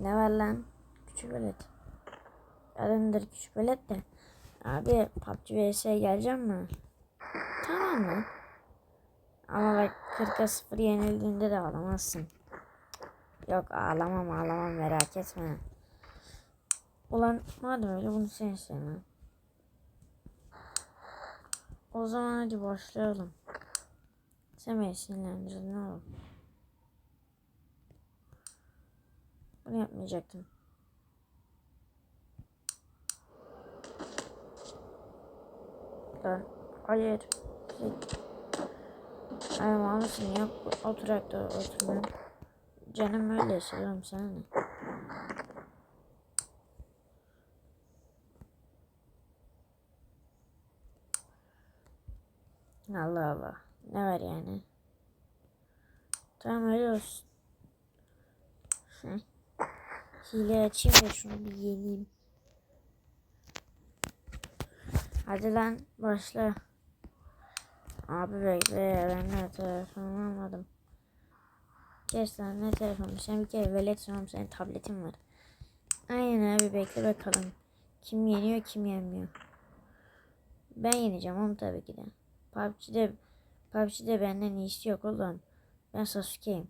Ne var lan? Küçük velet. Adındır küçük velet de. Abi PUBG vs'ye geleceğim mi? Tamam mı? Ama bak 40'a 0 yenildiğinde de ağlamazsın. Yok ağlamam ağlamam merak etme. Ulan madem öyle bunu sen isteme. O zaman hadi başlayalım. Sen beni sinirlendirdin ne olur. Bunu yapmayacaktım. Hayır. Ay maalesef niye oturakta oturmuyorum? Canım öyle istiyorum sana ne? Allah Allah. Ne var yani? Tamam öyle olsun. Hile açayım da şunu bir yeneyim. Hadi lan başla. Abi bekle ben de telefonu almadım. Kes lan ne telefonu sen bir kere velet sonra senin tabletin var. Aynen abi bekle bakalım. Kim yeniyor kim yenmiyor. Ben yeneceğim onu tabii ki de. PUBG'de PUBG'de benden iyisi yok oğlum. Ben Sasuke'yim.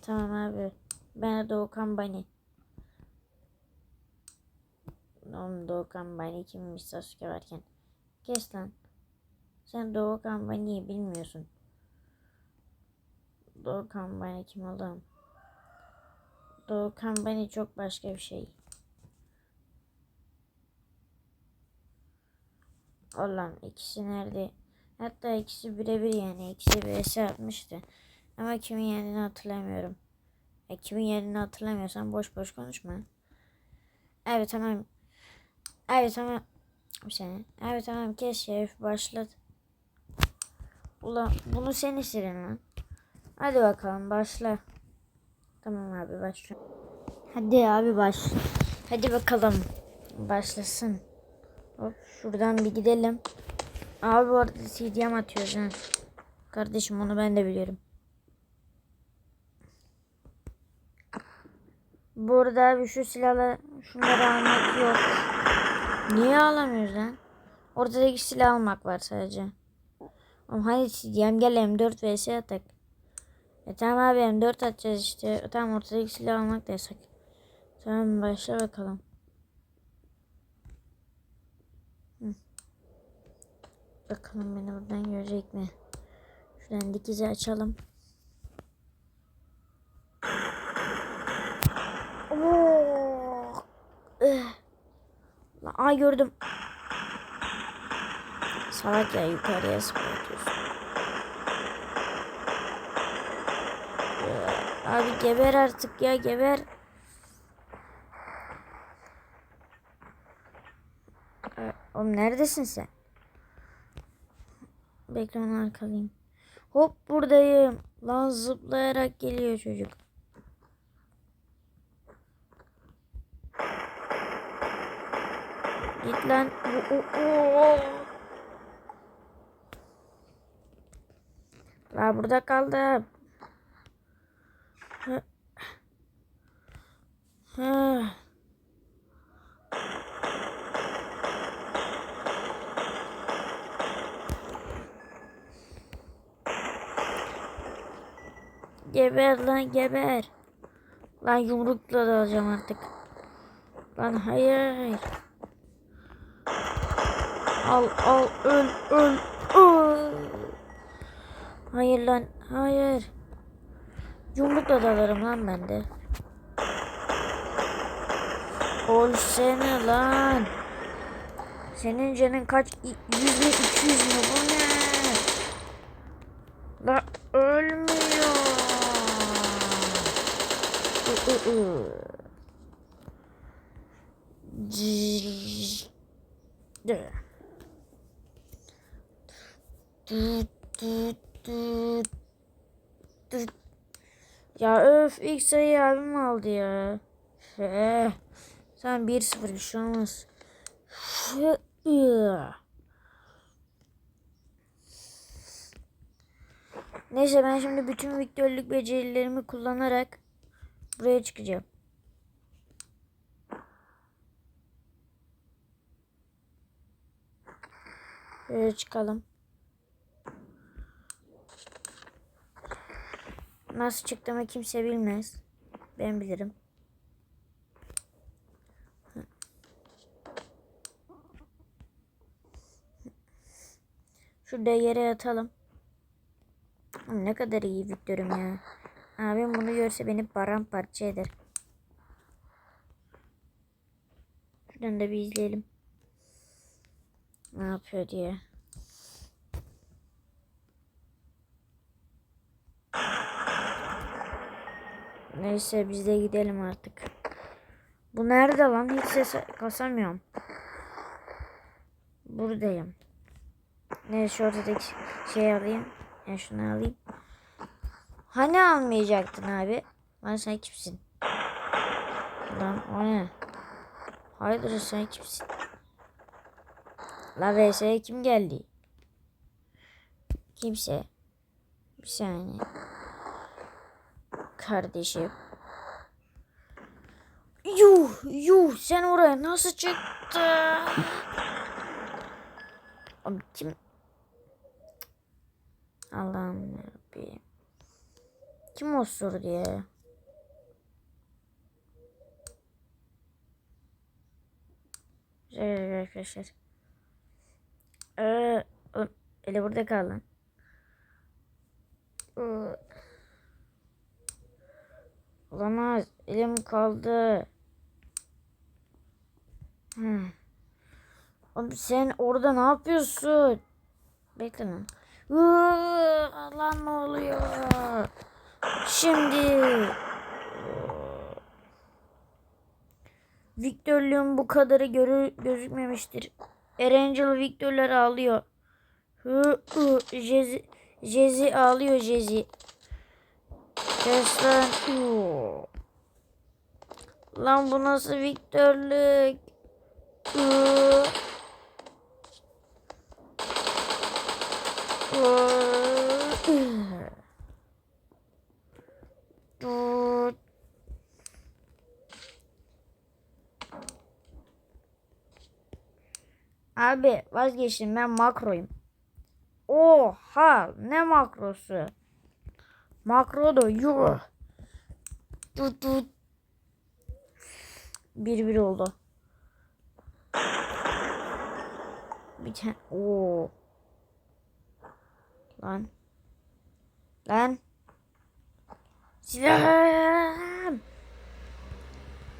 Tamam abi. Ben Doğukan Bani. Oğlum Doğukan Bani kimmiş Sasuke varken. Kes lan. Sen Doğukan Bani'yi bilmiyorsun. Doğukan Bani kim oğlum? Doğukan Bani çok başka bir şey. Oğlum ikisi nerede? Hatta ikisi birebir yani. ikisi vs atmıştı. Ama kimin yendiğini hatırlamıyorum. E, kimin yendiğini hatırlamıyorsan boş boş konuşma. Evet tamam. Evet tamam. Bir saniye. Evet tamam kes şerif başlat. Ulan bunu sen istedin lan. Hadi bakalım başla. Tamam abi başla. Hadi abi baş. Hadi bakalım. Başlasın. Hop şuradan bir gidelim. Abi bu arada CDM atıyoruz ha. Kardeşim onu ben de biliyorum. Burada şu silahla şunları almak yok. Niye alamıyoruz lan? Ortadaki silah almak var sadece. Oğlum hadi CDM gel M4 vs atak. E tamam abi M4 atacağız işte. Tamam ortadaki silah almak da yasak. Tamam başla bakalım. Bakalım beni buradan görecek mi? Şuradan dikizi açalım. Oo. Eh. Lan, Ay gördüm. Salak ya yukarıya zıplatıyorsun. Ya, Abi geber artık ya geber. Ee, Oğlum neredesin sen? Bekle onu arkalayayım. Hop buradayım. Lan zıplayarak geliyor çocuk. Git lan. La burada kaldım. Geber lan geber. Lan yumrukla da alacağım artık. Lan hayır. Al al öl öl öl. Hayır lan hayır. Yumrukla da alırım lan ben de. Ölsene lan. Senin canın kaç? 100 mi 200 mü bu ne? La ölmüyor. I. Ya öf ilk sayı abim aldı ya. Sen 1-0 bir şey olmaz. Iı. Neyse ben şimdi bütün viktörlük becerilerimi kullanarak buraya çıkacağım. Buraya çıkalım. Nasıl çıktığımı kimse bilmez. Ben bilirim. Şurada yere yatalım. Oğlum Ne kadar iyi Victor'um ya. Abim bunu görse beni paramparça eder. Şuradan da bir izleyelim. Ne yapıyor diye. Neyse biz de gidelim artık. Bu nerede lan? Hiç ses kasamıyorum. Buradayım. Neyse ortadaki şey alayım. Ya şunu alayım. Hani almayacaktın abi? Lan sen kimsin? Lan o ne? Hayırdır sen kimsin? La VS'ye kim geldi? Kimse. Bir saniye. Kardeşim. Yuh yuh sen oraya nasıl çıktın? Abi kim? Allah'ım yarabbim. Kim osurdu ya? Güzel arkadaşlar. Ee, eli burada kal lan. Ee, Olamaz. Elim kaldı. Hmm. Oğlum sen orada ne yapıyorsun? Bekle lan. Lan ne oluyor? Şimdi. Victor'luğun bu kadarı görü gözükmemiştir. Erangel Victor'ları ağlıyor. Jezi, Jezi ağlıyor Jezi. Kes lan. Bu nasıl. Dur. Abi vazgeçtim ben makroyum. Oha ne makrosu? Makro da yuh. Tut tut. Bir bir oldu. Bir tane. Oo. Lan. Lan. Silahım.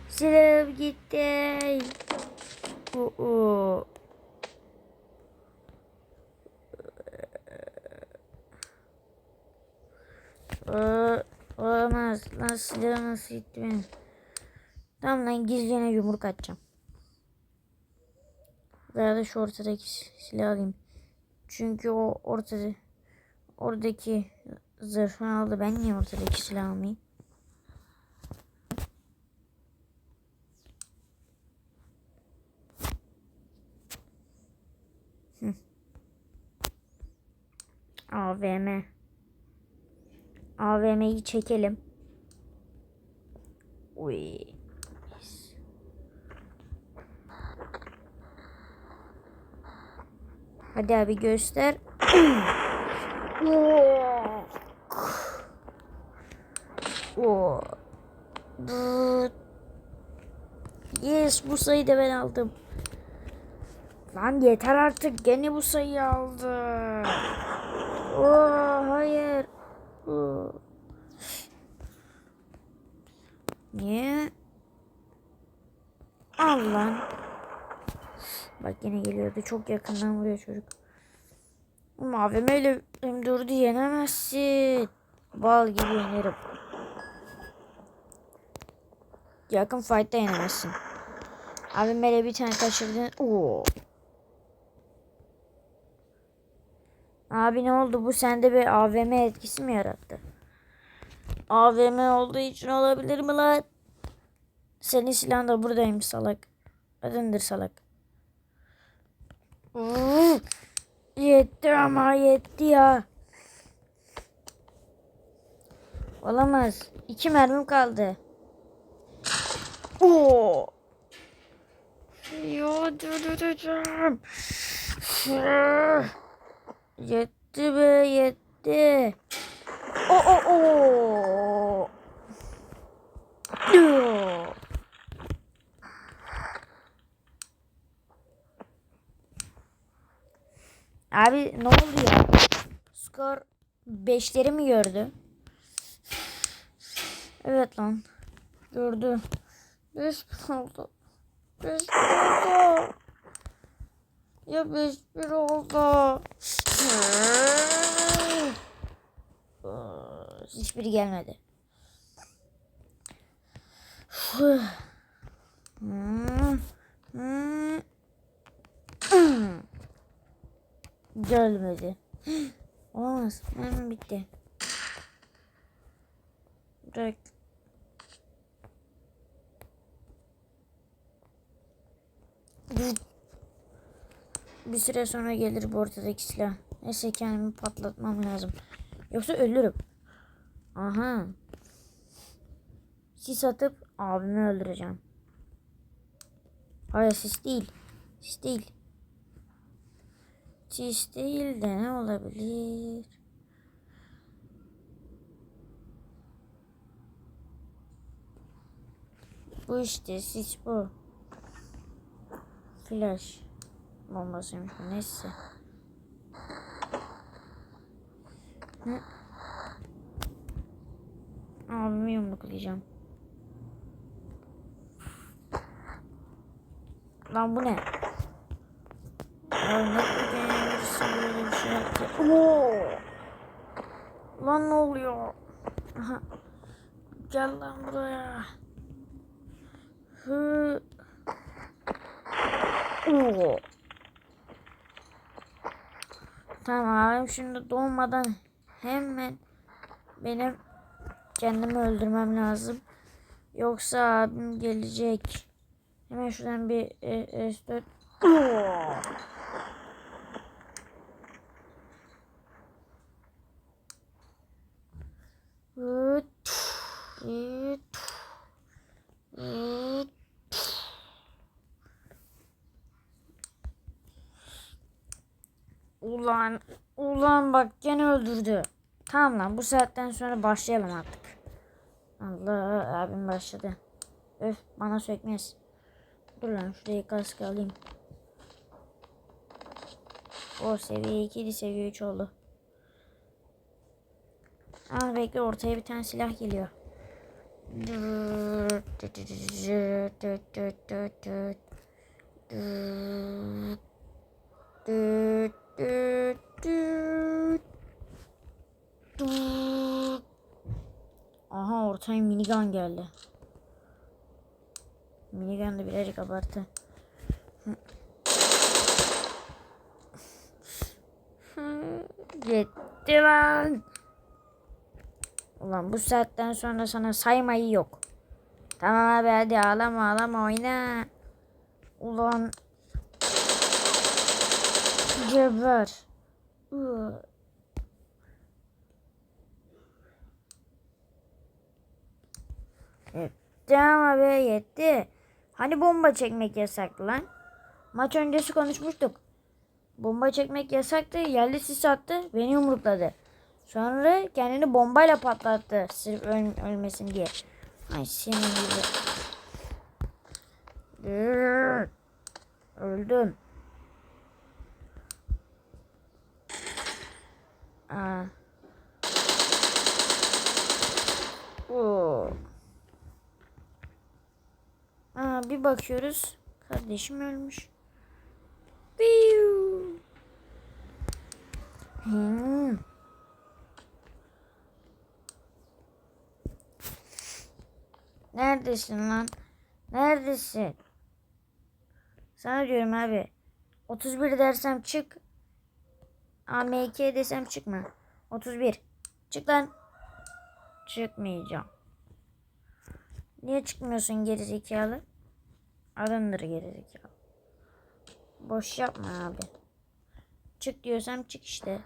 Silahım gitti. Oo. Ee, olamaz. Lan silahı nasıl gitti benim? Tamam lan gizliyene yumruk atacağım. Veya da şu ortadaki silahı alayım. Çünkü o ortada oradaki zırhını aldı. Ben niye ortadaki silahı almayayım? AVM. AVM'yi çekelim. Uy. Hadi abi göster. Oh. Dıt. Yes bu sayıyı da ben aldım. Lan yeter artık gene bu sayıyı aldı. Oh hayır. Oh. Niye? Al. Bak yine geliyordu. Çok yakından vuruyor çocuk. İle M4'ü yenemezsin. Bal gibi yenerim. Yakın fight'ta yenemezsin. AVM ile bir tane kaçırdın. Oo. Abi ne oldu? Bu sende bir AVM etkisi mi yarattı? AVM olduğu için olabilir mi lan? Senin silahın da buradaymış salak. Adındır salak. Uf, yetti ama yetti ya. Olamaz. İki mermim kaldı. Oo. Yo durduracağım. Yetti be yetti. O o o. Abi ne oldu ya? Skor 5'leri mi gördü? Evet lan. Gördü. 5 oldu. 5 oldu. Ya 5 1 oldu. Hiçbiri gelmedi. Gelmedi. Olmaz. Hemen bitti. Bir, bir süre sonra gelir bu ortadaki silah. Neyse kendimi patlatmam lazım. Yoksa ölürüm. Aha. Sis atıp abimi öldüreceğim. Hayır sis değil. Sis değil. Sis değil de ne olabilir? Bu işte sis bu. Flash bombasıymış neyse. Ne? Abimi yumruklayacağım. Lan bu ne? Ya ne birisi bir şey yaptı. Oo! Lan ne oluyor? Aha. Gel lan buraya. Hı. Oo. Tamam abim şimdi doğmadan hemen benim kendimi öldürmem lazım. Yoksa abim gelecek. Hemen şuradan bir e, S4 hıt, hıt. Ulan, ulan bak gene öldürdü. Tamam lan bu saatten sonra başlayalım artık. Allah abim başladı. Öf bana sökmez. Dur lan şurayı kaskı alayım. O seviye 2 idi seviye 3 oldu. Aa bekle ortaya bir tane silah geliyor. Aha ortaya minigun geldi. Minigun da birazcık abartı. Gitti lan. Ulan bu saatten sonra sana saymayı yok. Tamam abi hadi ağlama ağlama oyna. Ulan. Geber. Ama be yetti. Hani bomba çekmek yasaktı lan? Maç öncesi konuşmuştuk. Bomba çekmek yasaktı. Yerli sis attı. Beni yumrukladı. Sonra kendini bombayla patlattı. Sırf öl ölmesin diye. Ay senin gibi. Öldüm. Aa. Oo. Aa, bir bakıyoruz. Kardeşim ölmüş. Hmm. Neredesin lan? Neredesin? Sana diyorum abi. 31 dersem çık. AMK desem çıkma. 31. Çık lan. Çıkmayacağım. Niye çıkmıyorsun gerizekalı? Adındır gerizekalı. Boş yapma abi. Çık diyorsam çık işte.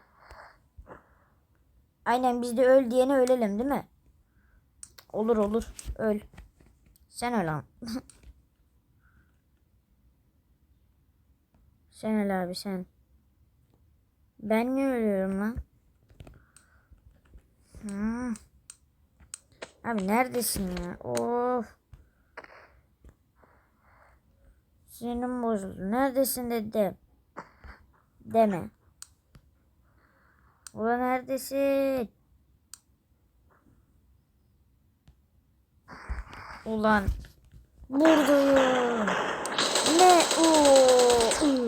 Aynen biz de öl diyene ölelim değil mi? Olur olur. Öl. Sen öl lan. sen öl abi sen. Ben niye ölüyorum lan? Hmm. Abi neredesin ya? Of. Sinirim bozuldu. Neredesin dedim. Deme. Ulan neredesin? Ulan buradayım. Ne? Oo. ıı.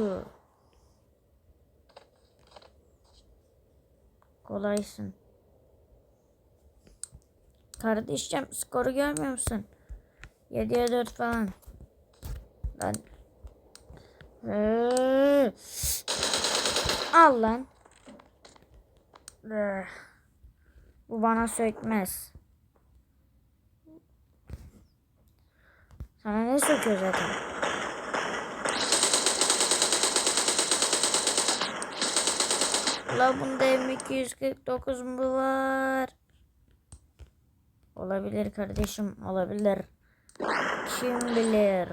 Kolaysın. Kardeşim skoru görmüyor musun? 7'ye 4 falan. Lan. Ee, Al lan. Ee, Bu bana sökmez. Sana ne söküyor zaten? La bunda M249 mu var? Olabilir kardeşim olabilir. Kim bilir?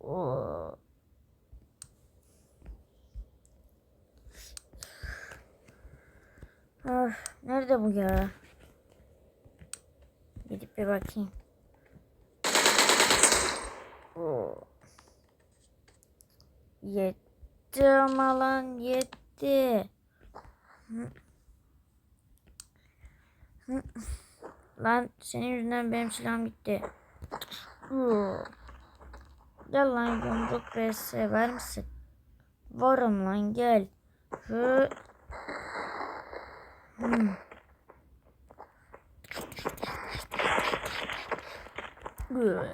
Oo. Ah, nerede bu ya? Gidip bir bakayım. Oo. Yetti ama lan yetti. Lan senin yüzünden benim silahım gitti. Gel lan yumruk ve sever misin? Varım lan gel. Hı. Hmm. Hı.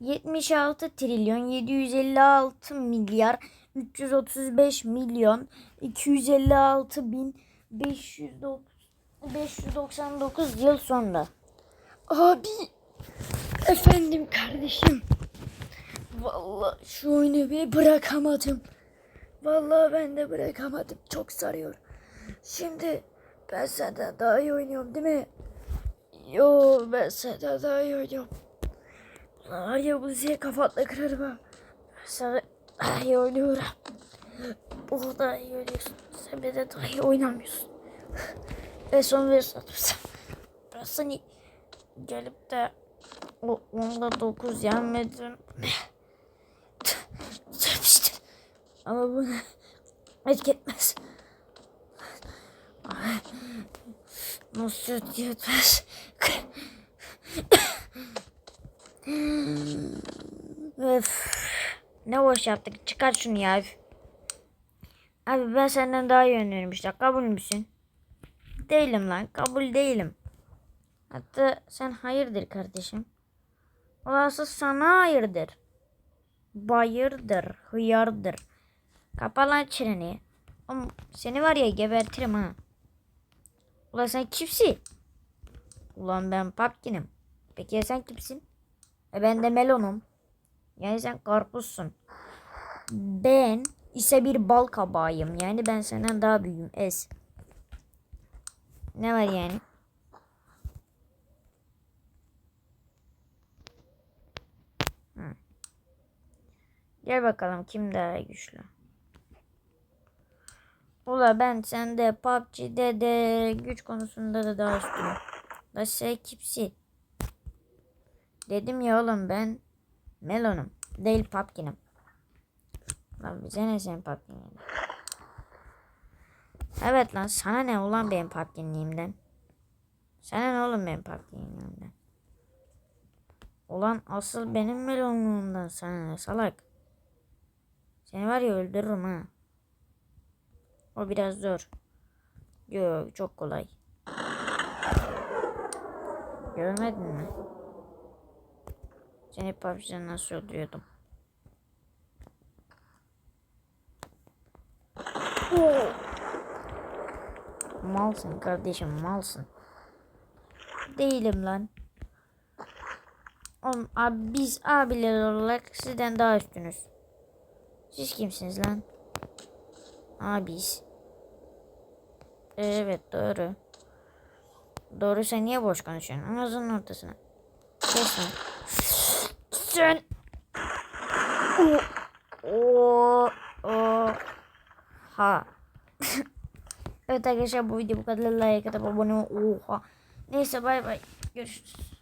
76 trilyon 756 milyar 335 milyon 256 bin 509 599 yıl sonra. Abi efendim kardeşim. Vallahi şu oyunu bir bırakamadım. Vallahi ben de bırakamadım. Çok sarıyor. Şimdi ben senden daha iyi oynuyorum değil mi? Yo ben senden daha iyi oynuyorum. Var ya bu ziye kafatla kırarım ha. Sana iyi oynuyorum. O daha iyi oynuyorsun. Sen benden daha iyi oynamıyorsun. Ve son bir satırsam. Ben seni gelip de o onda dokuz yenmedim. Söylemiştin. Ama bunu etki etmez. Nasıl etki? Öf. Ne boş yaptık. Çıkar şunu ya. Abi ben senden daha iyi oynuyorum işte. Kabul müsün? Değilim lan. Kabul değilim. Hatta sen hayırdır kardeşim. Olası sana hayırdır. Bayırdır. Hıyardır. Kapa lan çeneni. Oğlum seni var ya gebertirim ha. Ulan sen kimsin? Ulan ben Papkin'im. Peki ya sen kimsin? E ben de melonum. Yani sen karpuzsun. Ben ise bir bal kabağıyım. Yani ben senden daha büyüğüm. Es. Ne var yani? Gel bakalım kim daha güçlü. Ula ben sende PUBG'de de güç konusunda da daha üstünüm. Da şey kimsin? Dedim ya oğlum ben Melon'um. Değil Pumpkin'im. Lan bize ne senin Pumpkin'in? Evet lan sana ne ulan benim Pumpkin'liğimden? Sana ne oğlum benim Pumpkin'liğimden? Ulan asıl benim melonluğumdan sana ne salak? Seni var ya öldürürüm ha. O biraz zor. Yok çok kolay. Görmedin mi? Seni PUBG'den nasıl öldürüyordum? Malsın kardeşim malsın. Değilim lan. Oğlum abi biz abiler olarak sizden daha üstünüz. Siz kimsiniz lan? Abis. Evet doğru. Doğru sen niye boş konuşuyorsun? Ağzının ortasına. Kes. Sen O o ha. evet arkadaşlar bu video bu kadar like atıp abone ol. Oha. Neyse bay bay. Görüşürüz.